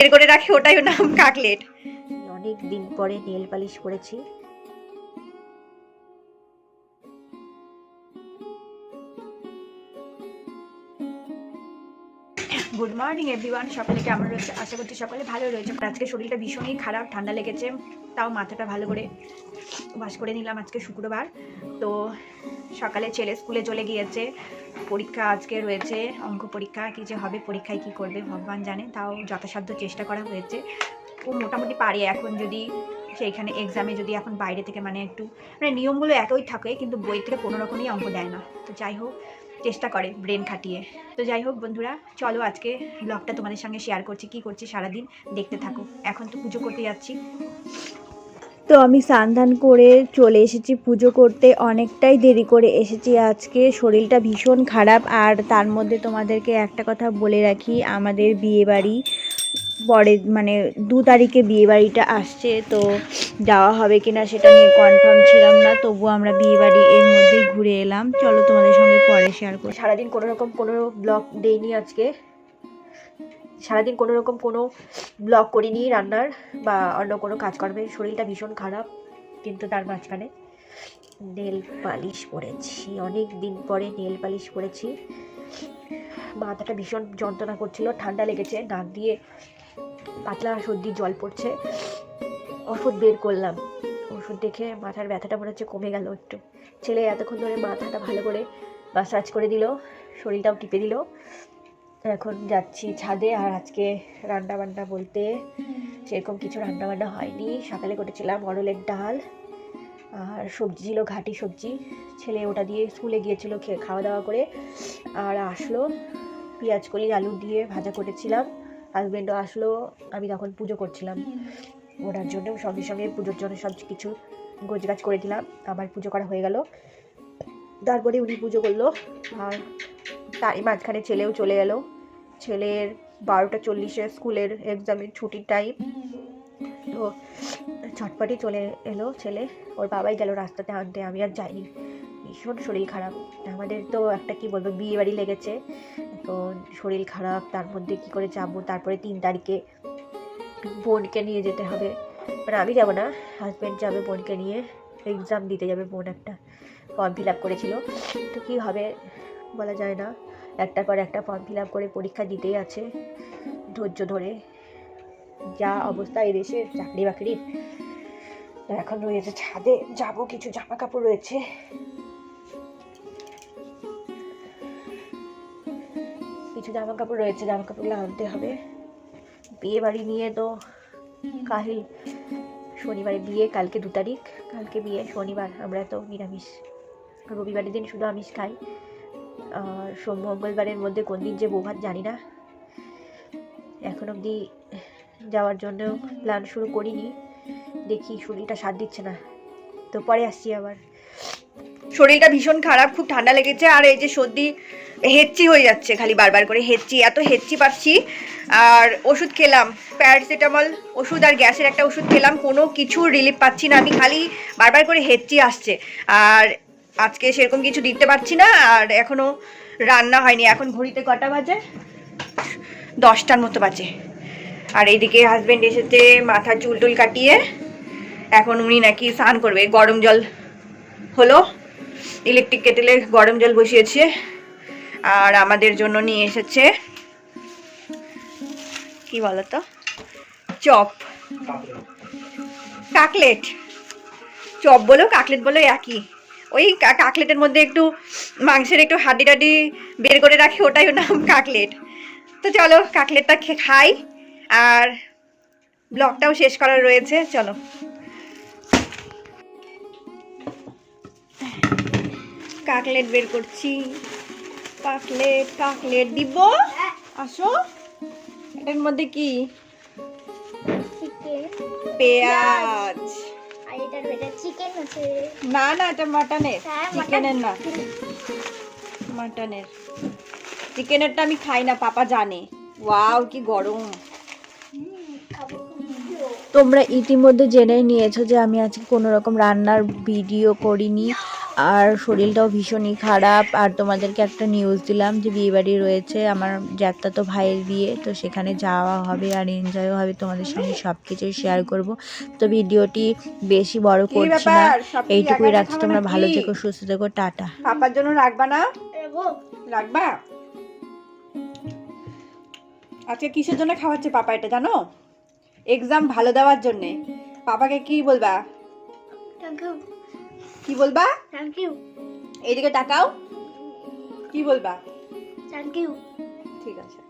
বের করে রাখি ওটাই ওর নাম কাকলেট। অনেক দিন পরে নেল পালিশ করেছি। গুড মর্নিং এভরিওয়ান সকলে কেমন রয়েছে? আশা করছি সকলে ভালো রয়েছে। আজকে শরীরটা ভীষণই খারাপ ঠান্ডা লেগেছে তাও মাথাটা ভালো করে বাস করে নিলাম আজকে শুক্রবার। তো সকালে ছেলে স্কুলে চলে গিয়েছে, পরীক্ষা আজকে রয়েছে, অঙ্ক পরীক্ষা, কী যে হবে, পরীক্ষায় কী করবে ভগবান জানে, তাও যথাসাধ্য চেষ্টা করা হয়েছে। ও মোটামুটি পারে এখন যদি সেইখানে এক্সামে যদি এখন বাইরে থেকে মানে একটু মানে নিয়মগুলো একই থাকে, কিন্তু বই থেকে কোনো রকমই অঙ্ক দেয় না। তো যাই হোক, চেষ্টা করে ব্রেন খাটিয়ে। তো যাই হোক বন্ধুরা, চলো আজকে ব্লগটা তোমাদের সঙ্গে শেয়ার করছি, কি করছি সারাদিন, দেখতে থাকো। এখন তো পুজো করতে যাচ্ছি। তো আমি স্নান করে চলে এসেছি পুজো করতে। অনেকটাই দেরি করে এসেছি আজকে। শরীরটা ভীষণ খারাপ। আর তার মধ্যে তোমাদেরকে একটা কথা বলে রাখি, আমাদের বিয়েবাড়ি পরে মানে দু তারিখে বিয়েবাড়িটা আসছে, তো যাওয়া হবে কিনা সেটা নিয়ে কনফার্ম ছিলাম না, তবুও আমরা বিয়েবাড়ি এর মধ্যেই ঘুরে এলাম। চলো তোমাদের সঙ্গে পরে শেয়ার করছি সারাদিন কোনো রকম কোনো ব্লগ দেইনি আজকে। সারাদিন কোনো রকম কোনো ব্লগ করিনি রান্নার বা অন্য কোনো কাজকর্মের শরীরটা ভীষণ খারাপ, কিন্তু তার মাঝখানে নেল পালিশ পরেছি অনেক দিন পরে নেল পালিশ পরেছি মাথাটা ভীষণ যন্ত্রণা করছিল, ঠান্ডা লেগেছে নাক দিয়ে পাতলা সর্দির জল পড়ছে। ওষুধ বের করলাম। ওষুধ দেখে মাথার ব্যথাটা মনে হচ্ছে কমে গেল একটু। ছেলে এতক্ষণ ধরে মাথাটা ভালো করে মাসাজ করে দিল, শরীরটাও টিপে দিল। এখন যাচ্ছি ছাদে আর আজকে রান্না বান্না বলতে সেরকম কিছু রান্না বান্না হয়নি। সকালে করেছিলাম অরলের ডাল আর সবজি ছিল, ঘাটি সবজি। ছেলে ওটা দিয়ে স্কুলে গিয়েছিল খাওয়া দাওয়া করে আর আসলো। পেঁয়াজ, কলি, আলু দিয়ে ভাজা করেছিলাম। হাজব্যান্ডও আসলো, আমি তখন পুজো করছিলাম। ওনার জন্য সঙ্গে সঙ্গে পুজোর জন্য সব কিছু গোছগাছ করে দিলাম। আমার পুজো করা হয়ে গেল। তারপরে উনি পুজো করল। আর তারই মাঝখানে ছেলেও চলে এলো ছেলের বারোটা চল্লিশে স্কুলের এক্সামের ছুটির টাইম তো চটপটি চলে এলো ছেলে। ওর বাবাই গেল রাস্তাতে আনতে। আমি আর যাইনি। ভীষণ শরীর খারাপ। আমাদের তো একটা কি বলব, বিয়ে বাড়ি লেগেছে। তো শরীর খারাপ, তার মধ্যে কি করে যাব? তারপরে তিন তারিখে বোনকে নিয়ে যেতে হবে। মানে আমি যাব না হাজব্যান্ড যাবে বোনকে নিয়ে। এক্সাম দিতে যাবে বোন একটা ফর্ম ফিল আপ করেছিল। তো কী হবে বলা যায় না। একটার পর একটা ফর্ম ফিল আপ করে পরীক্ষা দিতেই আছে, ধৈর্য ধরে। যা অবস্থা এই দেশের চাকরি বাকরির এখন রয়েছে ছাদে, যাব, কিছু জামা কাপড় রয়েছে। কিছু জামা কাপড় রয়েছে জামা কাপড়গুলো আনতে হবে। বিয়ে বাড়ি নিয়ে তো কাহিল শনিবারে বিয়ে, কালকে দু তারিখ। কালকে বিয়ে, শনিবার। আমরা তো নিরামিষ। রবিবারের দিন শুধু আমিষ খাই। সোম মঙ্গলবারের মধ্যে কোন দিন যে বৌভাত জানি না। এখন অবধি যাওয়ার জন্য প্ল্যান শুরু করিনি। দেখি শরীরটা সাথ দিচ্ছে না। তো পরে আসছি আবার। শরীরটা ভীষণ খারাপ, খুব ঠান্ডা লেগেছে। আর এই যে সর্দি হেচ্চি হয়ে যাচ্ছে খালি বারবার করে হেচ্চি এত হেচ্চি পাচ্ছি। আর ওষুধ খেলাম, প্যারাসিটামল, ওষুধ আর গ্যাসের একটা ওষুধ খেলাম, কোনো কিছু রিলিফ পাচ্ছি না। আমি খালি বারবার করে হেচ্চি আসছে। আর আজকে সেরকম কিছু দিতে পারছি না আর এখনও রান্না হয়নি। এখন ঘড়িতে কটা বাজে? দশটার মতো বাজে। আর এইদিকে হাজব্যান্ড এসেছে মাথার চুল টুল কাটিয়ে। এখন উনি নাকি স্নান করবে। গরম জল হলো। ইলেকট্রিক কেটেলে গরম জল বসিয়েছে। আর আমাদের জন্য নিয়ে এসেছে কি বলতো? চপ। কাকলেট। চপ বলো কাকলেট বলো একই। ওই কাকলেটের মধ্যে একটু মাংসের একটু হাড্ডি টাডি বের করে রাখি ওটাই ওর নাম কাকলেট। তো চলো কাকলেটটা খাই আর ব্লগটাও শেষ করার রয়েছে চলো। কাকলেট বের করছি। কাকলেট কাকলেট দিব। আসো। এটার মধ্যে কি? পেঁয়াজ। এটার ভেতরে চিকেন আছে। না না এটা মাটনের হ্যাঁ, চিকেনের না। মাটনের চিকেনেরটা আমি খাই না পাপা জানে। ওয়াও কি গরম। তোমরা ইতিমধ্যে জেনে নিয়েছো যে আমি আজকে কোনো রকম রান্নার ভিডিও করিনি আর শরীরটাও ভীষণই খারাপ। আর তোমাদেরকে একটা নিউজ দিলাম যে বিয়েবাড়ি রয়েছে আমার যাত্রা তো ভাইয়ের বিয়ে তো সেখানে যাওয়া হবে আর এনজয়ও হবে। তোমাদের সঙ্গে সব কিছুই শেয়ার করব। তো ভিডিওটি বেশি বড় করছি না। এইটুকুই রাখছি। তোমরা ভালো থেকো সুস্থ থেকো টাটা। পাপার জন্য রাখবা না? এগো রাখবা? আজকে কিসের জন্য খাওয়াচ্ছে পাপা এটা জানো? এক্সাম ভালো দেওয়ার জন্যে। পাপাকে কি বলবা? কি বলবা? থ্যাংক ইউ এইদিকে তাকাও। কি বলবা? থ্যাংক ইউ ঠিক আছে।